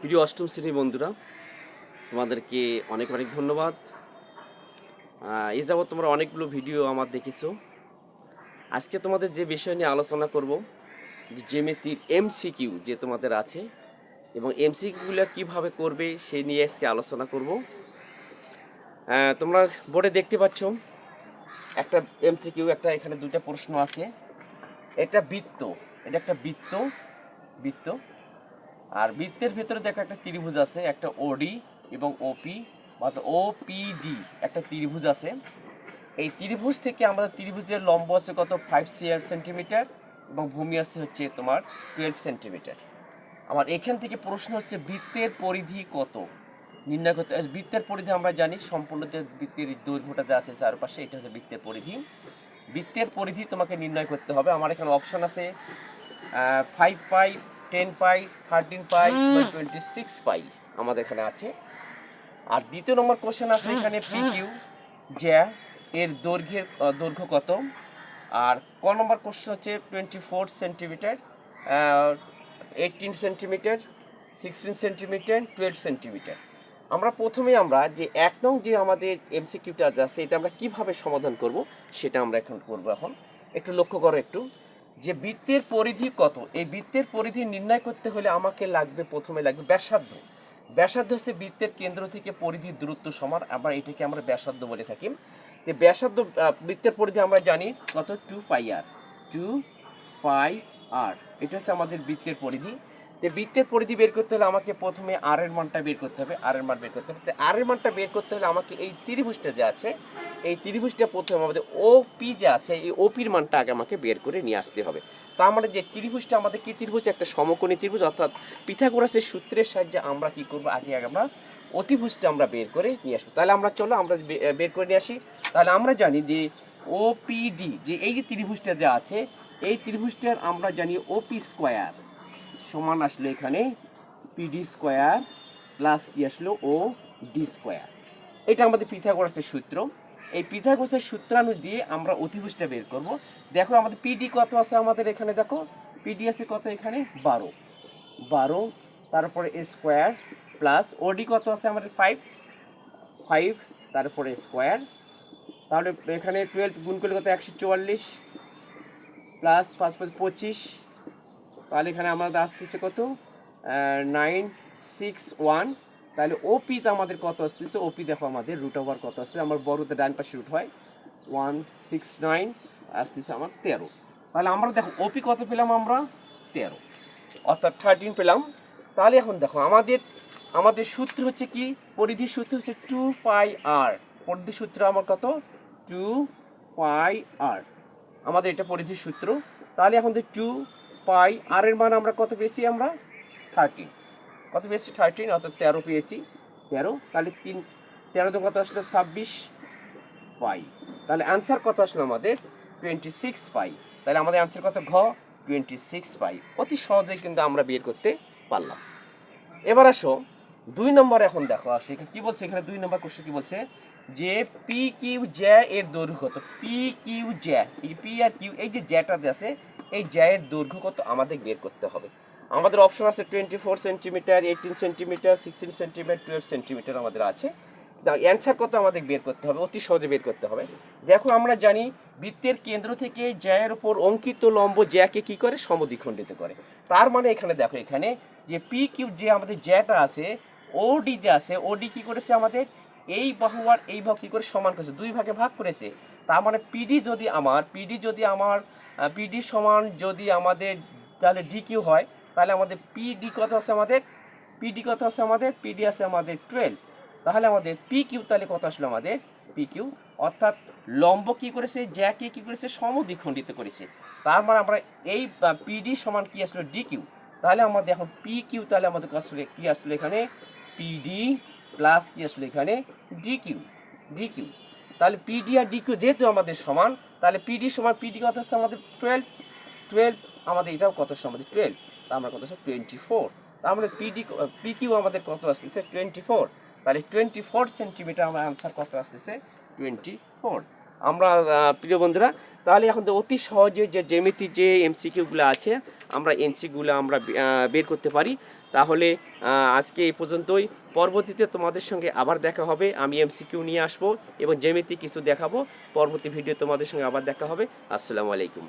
প্রিয় অষ্টম শ্রেণির বন্ধুরা, তোমাদেরকে অনেক অনেক ধন্যবাদ। এ যাবৎ তোমরা অনেকগুলো ভিডিও আমার দেখেছ। আজকে তোমাদের যে বিষয় নিয়ে আলোচনা করব, যে জ্যামিতির এমসিকিউ যে তোমাদের আছে এবং এমসিকিউগুলো কীভাবে করবে সেই নিয়ে আজকে আলোচনা করব। তোমরা বোর্ডে দেখতে পাচ্ছ, একটা এমসিকিউ একটা এখানে দুটো প্রশ্ন আছে। এটা বৃত্ত, এটা একটা বৃত্ত বৃত্ত। আর বৃত্তের ভেতরে দেখো একটা ত্রিভুজ আছে, একটা ওডি এবং ওপি অর্থাৎ ওপিডি একটা ত্রিভুজ আছে। এই ত্রিভুজ থেকে আমাদের ত্রিভুজের লম্ব আছে কত? ফাইভ সেন্টিমিটার এবং ভূমি আছে হচ্ছে তোমার টুয়েলভ সেন্টিমিটার আমার এখান থেকে প্রশ্ন হচ্ছে, বৃত্তের পরিধি কত? নির্ণয় করতে বৃত্তের পরিধি আমরা জানি সম্পূর্ণ যে বৃত্তের দৈর্ঘ্যটা যা আছে চারপাশে, এটা হচ্ছে বৃত্তের পরিধি। বৃত্তের পরিধি তোমাকে নির্ণয় করতে হবে। আমার এখানে অপশন আছে five pi ten pi thirteen pi twenty six pi আমাদের এখানে আছে। আর দ্বিতীয় নম্বর কোশ্চেন আছে এখানে পি কিউ জ্যা এর দৈর্ঘ্যের দৈর্ঘ্য কত? আর ক নম্বর কোশ্চেন হচ্ছে twenty four centimetre eighteen centimetre sixteen centimetre twelve centimetre আমরা প্রথমে আমরা যে এক নং যে আমাদের এমসিকিউটা আছে, এটা আমরা কীভাবে সমাধান করব, সেটা আমরা এখন করব এখন। একটু লক্ষ্য করো একটু। যে বৃত্তের পরিধি কত? এই বৃত্তের পরিধি নির্ণয় করতে হলে আমাকে লাগবে, প্রথমে লাগবে ব্যাসার্ধ। ব্যাসার্ধ হচ্ছে বৃত্তের কেন্দ্র থেকে পরিধি দূরত্ব সমান, আবার এটাকে আমরা ব্যাসার্ধ বলে থাকি। যে ব্যাসার্ধ বৃত্তের পরিধি আমরা জানি কত? Two pi r two pi r এটা হচ্ছে আমাদের বৃত্তের পরিধি। তো বৃত্তের পরিধি বের করতে হলে আমাকে প্রথমে আর এর মানটা বের করতে হবে আর এর মান বের করতে হবে। তো আর এর মানটা বের করতে হলে আমাকে এই ত্রিভুজটা যে আছে, এই ত্রিভুজটা প্রথমে আমাদের ও পি যে আছে, এই ওপির মানটা আগে আমাকে বের করে নিয়ে আসতে হবে। তো আমরা যে ত্রিভুজটা, আমাদের কি ত্রিভুজ? একটা সমকোণী ত্রিভুজ, অর্থাৎ পিথাগোরাসের সূত্রের সাহায্যে আমরা কি করব? আগে আগে আমরা অতিভুজটা আমরা বের করে নিয়ে আসব। তাহলে আমরা চলো, আমরা বের করে নিয়ে আসি। তাহলে আমরা জানি যে ওপিডি যে এই যে ত্রিভুজটা যে আছে, এই ত্রিভুজটার আমরা জানি ওপি স্কোয়ার সমান আসলো এখানে পিডি স্কোয়ার প্লাস কি আসলো? ও ডি স্কোয়ার এটা আমাদের পিথাগোরাসের সূত্র। এই পিথাগোরাসের সূত্রানু দিয়ে আমরা অতিভুজটা বের করব। দেখো আমাদের পিডি কত আছে আমাদের এখানে? দেখো পিডি আছে কত এখানে? বারো। বারো, তারপরে স্কোয়ার প্লাস ওডি কত আছে আমাদের? ফাইভ ফাইভ তারপরে স্কোয়ার তাহলে এখানে টুয়েলভ গুণ করলে কত? একশো চুয়াল্লিশ। প্লাস পাঁচ, পঁচিশ। তাহলে এখানে আমাদের আসতেছে কত? নাইন সিক্স ওয়ান তাহলে ওপিতে আমাদের কত আসতেছে? ওপি দেখো আমাদের রুট ওভার কত আসতেছে? আমার বড়তে ডান পাশে রুট হয়। ওয়ান সিক্স নাইন আসতেছে আমার তেরো। তাহলে আমরা দেখো ওপি কত পেলাম আমরা? তেরো। অর্থাৎ থার্টিন পেলাম। তাহলে এখন দেখো, আমাদের আমাদের সূত্র হচ্ছে কি? পরিধির সূত্র হচ্ছে টু ফাই আর পরিধির সূত্র আমার কত? টু ফাই আর আমাদের এটা পরিধির সূত্র। তাহলে এখন টু পাই আর এর মান আমরা কত পেয়েছি আমরা? থার্টিন কত পেয়েছি? থার্টিন অর্থাৎ তেরো পেয়েছি। তেরো? তাহলে তিন, তেরো তো কত আসলো? ছাব্বিশ পাই। তাহলে অ্যান্সার কত আসলো আমাদের? Twenty six pi. তাহলে আমাদের অ্যান্সার কত? ঘ টোয়েন্টি সিক্স পাই। অতি সহজেই কিন্তু আমরা বের করতে পারলাম। এবার আসো, দুই নম্বর এখন দেখো, আসে। কি বলছে? এখানে দুই নম্বর কোশ্চেন কি বলছে? যে পি কিউ জ্যা এর দৈর্ঘ্য কত পি কিউ জ্যা এই পি আর কিউ এই যে জ্যাটাতে আছে এই জ্যা এর দৈর্ঘ্য কত আমাদের বের করতে হবে। আমাদের অপশন আছে twenty four centimetre eighteen centimetre sixteen centimetre twelve centimetre আমাদের আছে। অ্যান্সার কত আমাদের বের করতে হবে? অতি সহজে বের করতে হবে। দেখো, আমরা জানি বৃত্তের কেন্দ্র থেকে জ্যায়ের উপর অঙ্কিত লম্ব জ্যাকে কি করে? সমদ্বিখণ্ডিত করে। তার মানে এখানে দেখো, এখানে যে পি কিউ যে আমাদের জ্যাটা আছে ওডি যে আছে ওডি কি করেছে আমাদের? এই বাহু আর এই বাহু কী করে সমান করেছে? দুই ভাগে ভাগ করেছে। তার মানে পিডি যদি আমার পিডি যদি আমার পিডি সমান যদি আমাদের তাহলে ডি কিউ হয়, তাহলে আমাদের পিডি কত আছে আমাদের? পিডি কত আছে আমাদের? পিডি আছে আমাদের টুয়েলভ তাহলে আমাদের পি কিউ তাহলে কত আসলো আমাদের? পি কিউ অর্থাৎ লম্ব কি করেছে? জ্যাকে কি করেছে? সমদ্বিখণ্ডিত করেছে। তার মানে আমরা এই পিডি সমান কি আসলো? ডি কিউ তাহলে আমাদের এখন পি কিউ তাহলে আমাদের আসলে? কি আসলো এখানে? পিডি প্লাস কি আসলো এখানে? ডি কিউ ডি কিউ তাহলে পিডি আর ডি কিউ যেহেতু আমাদের সমান, তাহলে পিডি সমান পিডি কত হচ্ছে আমাদের? টুয়েলভ টুয়েলভ আমাদের এটাও কত আমাদের? টুয়েলভ তা আমরা কত হচ্ছে? টোয়েন্টি ফোর তা আমাদের পিডি পি কিউ আমাদের কত আসতেছে? টোয়েন্টি ফোর তাহলে টোয়েন্টি ফোর সেন্টিমিটার আমার আনসার কত আসতেছে? টোয়েন্টি ফোর আমরা প্রিয় বন্ধুরা, তাহলে এখন অতি সহজে যে জ্যামিতি যে এমসিকিউগুলো আছে, আমরা এমসিগুলো আমরা বের করতে পারি। তাহলে আজকে এই পর্যন্তই। পরবর্তীতে তোমাদের সঙ্গে আবার দেখা হবে। আমি এমসিকিউ নিয়ে আসব এবং জেমিতি কিছু দেখাবো, পরবর্তী ভিডিও তোমাদের সঙ্গে আবার দেখা হবে। আসসালামু আলাইকুম।